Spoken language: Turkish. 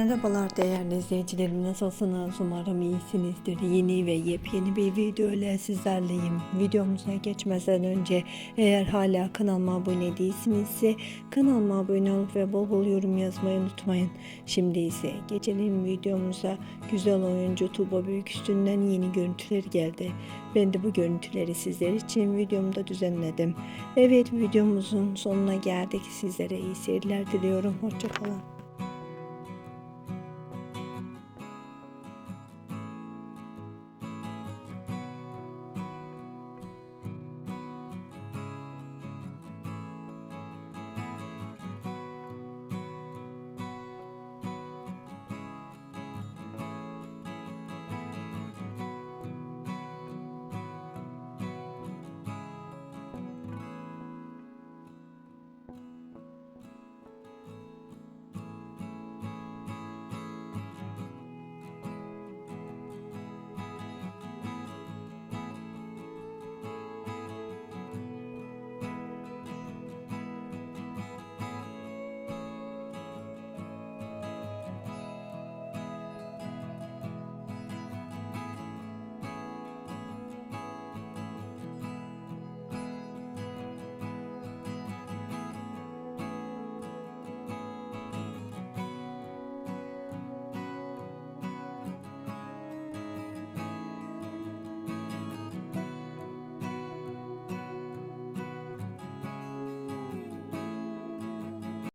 Merhabalar değerli izleyicilerim. Nasılsınız? Umarım iyisinizdir. Yeni ve yepyeni bir video ile sizlerleyim. Videomuza geçmeden önce eğer hala kanalıma abone değilsinizse kanalıma abone olup ve bol bol yorum yazmayı unutmayın. Şimdi ise geçelim videomuza. Güzel oyuncu Tuğba Büyüküstü'nden yeni görüntüler geldi. Ben de bu görüntüleri sizler için videomda düzenledim. Evet videomuzun sonuna geldik. Sizlere iyi seyirler diliyorum. Hoşçakalın